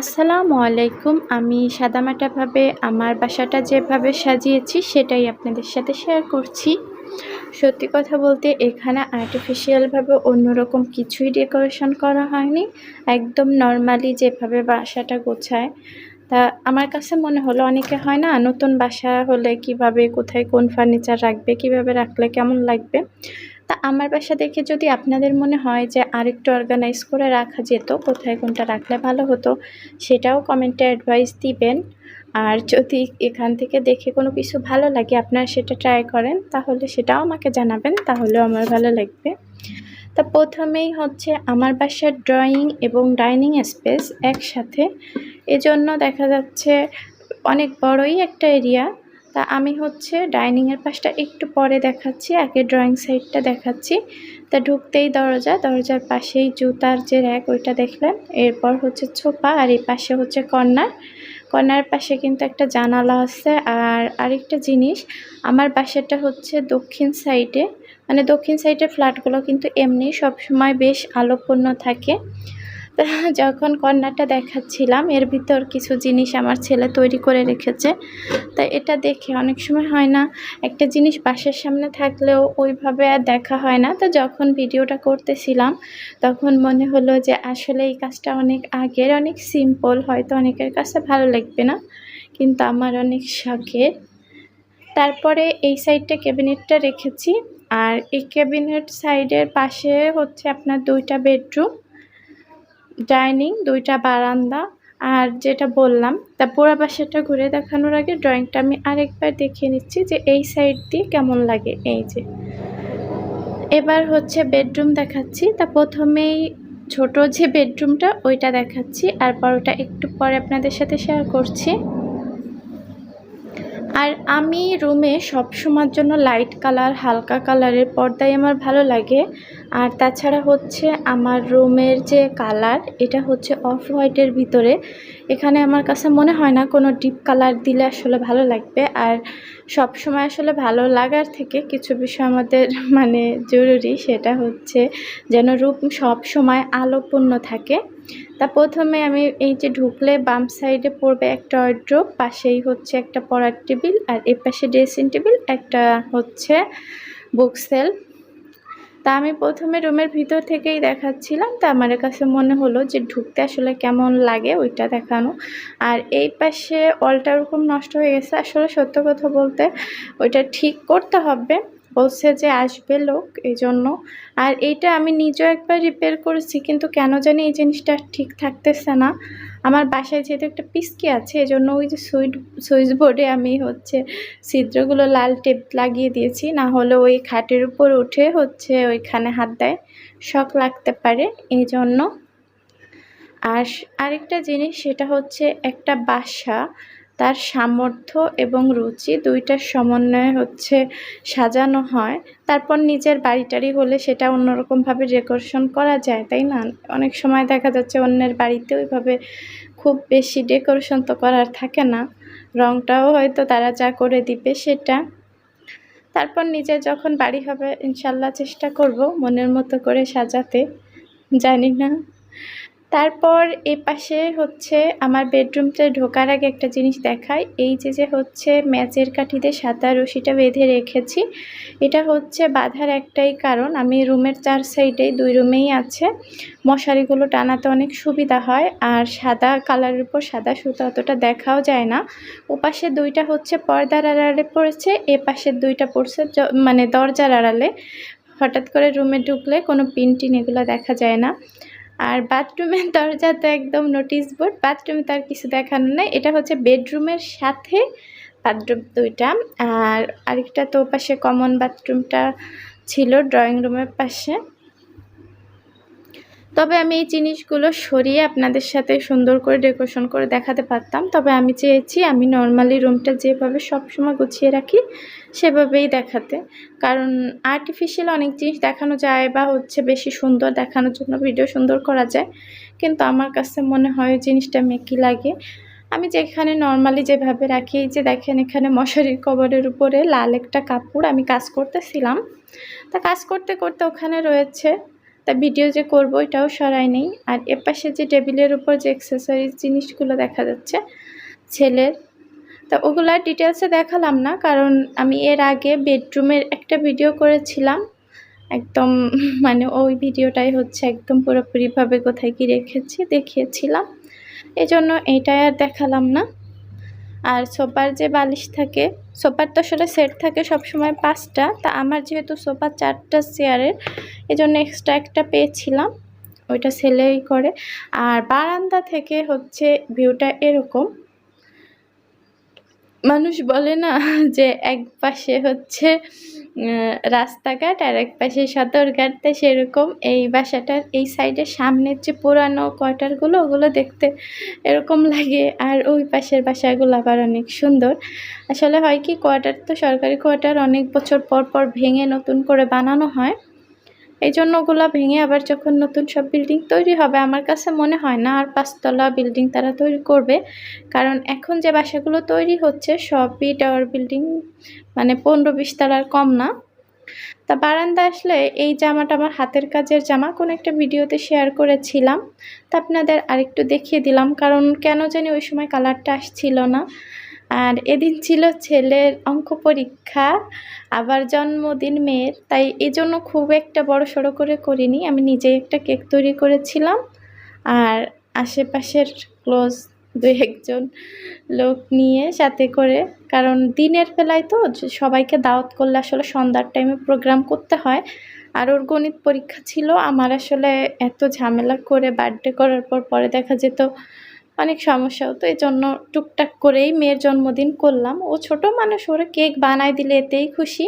আসসালামু আলাইকুম। আমি সাদামাটাভাবে আমার বাসাটা যেভাবে সাজিয়েছি, সেটাই আপনাদের সাথে শেয়ার করছি। সত্যি কথা বলতে এখানে আর্টিফিশিয়ালভাবে অন্যরকম কিছুই ডেকোরেশন করা হয়নি। একদম নর্মালি যেভাবে বাসাটা গোছায়। তা আমার কাছে মনে হলো অনেকে হয় না, নতুন বাসা হলে কীভাবে, কোথায় কোন ফার্নিচার রাখবে, কীভাবে রাখলে কেমন লাগবে? তা আমার বাসা দেখে যদি আপনাদের মনে হয় যে আরেকটু অর্গানাইজ করে রাখা যেত, কোথায় কোনটা রাখলে ভালো হতো, সেটাও কমেন্টে অ্যাডভাইস দিবেন। আর যদি এখান থেকে দেখে কোনো কিছু ভালো লাগে, আপনারা সেটা ট্রাই করেন, তাহলে সেটাও আমাকে জানাবেন, তাহলেও আমার ভালো লাগবে। তা প্রথমেই হচ্ছে আমার বাসার ড্রয়িং এবং ডাইনিং স্পেস একসাথে। এজন্য দেখা যাচ্ছে অনেক বড়ই একটা এরিয়া তা আমি হচ্ছে ডাইনিংয়ের পাশটা একটু পরে দেখাচ্ছি, আগে ড্রয়িং সাইডটা দেখাচ্ছি। তা ঢুকতেই দরজা, দরজার পাশেই জুতার যে র্যাক ওইটা দেখলেন। এরপর হচ্ছে ছোপা আর এই পাশে হচ্ছে কর্নার। কর্নার পাশে কিন্তু একটা জানালা আছে। আর আরেকটা জিনিস, আমার বাসাটা হচ্ছে দক্ষিণ সাইডে মানে দক্ষিণ সাইডের ফ্ল্যাটগুলো কিন্তু এমনি সবসময় বেশ আলোপূর্ণ থাকে। যখন কর্নারটা দেখাচ্ছিলাম, এর ভিতর কিছু জিনিস আমার ছেলে তৈরি করে রেখেছে। তা এটা দেখে অনেক সময় হয় না, একটা জিনিস বাসার সামনে থাকলেও ওইভাবে আর দেখা হয় না। তো যখন ভিডিওটা করতেছিলাম, তখন মনে হলো যে আসলে এই কাজটা অনেক আগের, অনেক সিম্পল হয়তো অনেকের কাছে ভালো লাগবে না, কিন্তু আমার অনেক শখের। তারপরে এই সাইডটা ক্যাবিনেটটা রেখেছি, আর এই ক্যাবিনেট সাইডের পাশে হচ্ছে আপনার দুইটা বেডরুম ডাইনিং, দুইটা বারান্দা, আর যেটা বললাম, তা পোড়া বাসাটা ঘুরে দেখানোর আগে ড্রয়িংটা আমি আরেকবার দেখিয়ে নিচ্ছি যে এই সাইড দিয়ে কেমন লাগে এই যে। এবার হচ্ছে বেডরুম দেখাচ্ছি, তা প্রথমেই ছোট যে বেডরুমটা, ওইটা দেখাচ্ছি, আর পরোটা একটু পরে আপনাদের সাথে শেয়ার করছি। আর আমি রুমে সবসময়ের জন্য লাইট কালার হালকা কালারের পর্দাই আমার ভালো লাগে। আর তাছাড়া হচ্ছে আমার রুমের যে কালার এটা হচ্ছে অফ হোয়াইটের ভিতরে। এখানে আমার কাছে মনে হয় না কোনো ডিপ কালার দিলে আসলে ভালো লাগবে। আর সব সময় আসলে ভালো লাগার থেকে কিছু বিষয় আমাদের মানে জরুরি, সেটা হচ্ছে যেন রূপ সব সময় আলোপূর্ণ থাকে। তা প্রথমে আমি এই যে ঢুকলে বাম সাইডে পড়বে একটা ওয়ার্ড্রোব পাশেই হচ্ছে একটা পড়ার টেবিল, আর এ পাশে ড্রেসিং টেবিল একটা হচ্ছে বুক সেল তা আমি প্রথমে রুমের ভিতর থেকেই দেখাচ্ছিলাম। তা আমার কাছে মনে হলো যে ঢুকতে আসলে কেমন লাগে ওইটা দেখানো। আর এই পাশে অলটা ওরকম নষ্ট হয়ে গেছে। আসলে সত্য কথা বলতে ওইটা ঠিক করতে হবে। বলছে যে আসবে লোক এই জন্য আর এইটা আমি নিজেও একবার রিপেয়ার করেছি, কিন্তু কেন জানি এই জিনিসটা ঠিক থাকতেছে না। আমার বাসায় যেহেতু একটা পিসকি আছে, এজন্য ওই যে সুইট, সুইচ বোর্ডে আমি হচ্ছে ছিদ্রগুলো লাল টেপ লাগিয়ে দিয়েছি, না হলে ওই খাটের উপর উঠে হচ্ছে ওইখানে হাত দেয়, শখ লাগতে পারে এই জন্য আর আরেকটা জিনিস সেটা হচ্ছে একটা বাসা তার সামর্থ্য এবং রুচি দুইটার সমন্বয়ে হচ্ছে সাজানো হয়। তারপর নিজের বাড়ি টাড়ি হলে সেটা অন্যরকমভাবে ডেকোরেশন করা যায়, তাই না? অনেক সময় দেখা যাচ্ছে অন্যের বাড়িতে ওইভাবে খুব বেশি ডেকোরেশন তো করার থাকে না। রংটাও হয়তো তারা যা করে দিবে সেটা। তারপর নিজের যখন বাড়ি হবে, ইনশাল্লাহ চেষ্টা করব মনের মতো করে সাজাতে। জানি না। তারপর এ পাশে হচ্ছে আমার বেডরুমতে ঢোকার আগে একটা জিনিস দেখাই। এই যে যে হচ্ছে ম্যাচের কাঠিতে সাদা রশিটা বেঁধে রেখেছি। এটা হচ্ছে বাঁধার একটাই কারণ। আমি রুমের চার সাইডেই দুই রুমেই আছে। মশারিগুলো টানাতে অনেক সুবিধা হয়। আর সাদা কালারের উপর সাদা সুতো অতটা দেখাও যায় না। ওপাশে দুইটা হচ্ছে পর্দার আড়ালে পড়েছে এ পাশের দুইটা পড়ছে মানে দরজার আড়ালে। হঠাৎ করে রুমে ঢুকলে কোনো পিন টিন এগুলো দেখা যায় না। আর বাথরুমের দরজা তো একদম নোটিশ বোর্ড বাথরুমে তো আর কিছু দেখানো নেই। এটা হচ্ছে বেডরুমের সাথে বাথরুম দুইটা। আর আরেকটা তো পাশে কমন বাথরুমটা ছিল ড্রয়িং রুমের পাশে। তবে আমি এই জিনিসগুলো সরিয়ে আপনাদের সাথে সুন্দর করে ডেকোরেশন করে দেখাতে পারতাম। তবে আমি চেয়েছি আমি নর্মালি রুমটা যেভাবে সবসময় গুছিয়ে রাখি, সেভাবেই দেখাতে। কারণ আর্টিফিশিয়াল অনেক জিনিস দেখানো যায় বা হচ্ছে বেশি সুন্দর দেখানোর জন্য ভিডিও সুন্দর করা যায়। কিন্তু আমার কাছে মনে হয় জিনিসটা মেকি লাগে। আমি যেখানে নর্মালি যেভাবে রাখি যে দেখেন এখানে মশারির কবরের উপরে লাল একটা কাপড় আমি কাজ করতেছিলাম। তা কাজ করতে করতে ওখানে রয়েছে তা ভিডিও যে করব, এটাও সরাই নেই। আর এপাশে যে টেবিলের উপর যে এক্সেসরিজ জিনিসগুলো দেখা যাচ্ছে, ছেলের, তা ওগুলা ডিটেলসে দেখালাম না, কারণ আমি এর আগে বেডরুমের একটা ভিডিও করেছিলাম। একদম মানে ওই ভিডিওটাই হচ্ছে একদম পুরোপুরিভাবে কোথায় কি রেখেছি, দেখিয়েছিলাম। এই জন্য এইটাই আর দেখালাম না। আর সোফার যে বালিশ থাকে সোফার তো আসলে সেট থাকে সবসময় পাঁচটা। তা আমার যেহেতু সোফা চারটা চেয়ারের এই জন্য এক্সট্রা একটা পেয়েছিলাম। ওইটা সেলেই করে। আর বারান্দা থেকে হচ্ছে ভিউটা এরকম। মানুষ বলে না যে এক পাশে হচ্ছে রাস্তাঘাট আর এক পাশে সদরঘাটটা সেরকম। এই বাসাটার এই সাইডের সামনের যে পুরানো কোয়ার্টারগুলো, ওগুলো দেখতে এরকম লাগে। আর ওই পাশের বাসাগুলো আবার অনেক সুন্দর। আসলে হয় কি, কোয়ার্টার তো সরকারি কোয়ার্টার, অনেক বছর পর পর ভেঙে নতুন করে বানানো হয়। এই জন্য ওগুলো ভেঙে আবার যখন নতুন সব বিল্ডিং তৈরি হবে, আমার কাছে মনে হয় না আর পাঁচতলা বিল্ডিং তারা তৈরি করবে। কারণ এখন যে বাসাগুলো তৈরি হচ্ছে, সবই টাওয়ার বিল্ডিং মানে পনেরো বিশ তলার কম না। তা বারান্দা আসলে এই জামাটা আমার হাতের কাজের জামা, কোনো একটা ভিডিওতে শেয়ার করেছিলাম। তা আপনাদের আরেকটু দেখিয়ে দিলাম, কারণ কেন জানি ওই সময় কালারটা আসছিল না। আর এদিন ছিল ছেলের অঙ্ক পরীক্ষা, আবার জন্মদিন মেয়ের, তাই এই জন্য খুব একটা বড় সড়ো করে করিনি। আমি নিজেই একটা কেক তৈরি করেছিলাম। আর আশেপাশের ক্লোজ দু একজন লোক নিয়ে সাথে করে, কারণ দিনের বেলায় তো সবাইকে দাওয়াত করলে আসলে সন্ধ্যার টাইমে প্রোগ্রাম করতে হয়। আর ওর গণিত পরীক্ষা ছিল। আমার আসলে এত ঝামেলা করে বার্থডে করার পর পরে দেখা যেত অনেক সমস্যা হতো এই জন্য টুকটাক করেই মেয়ের জন্মদিন করলাম। ও ছোট মানুষ, ওরা কেক বানায় দিলে এতেই খুশি।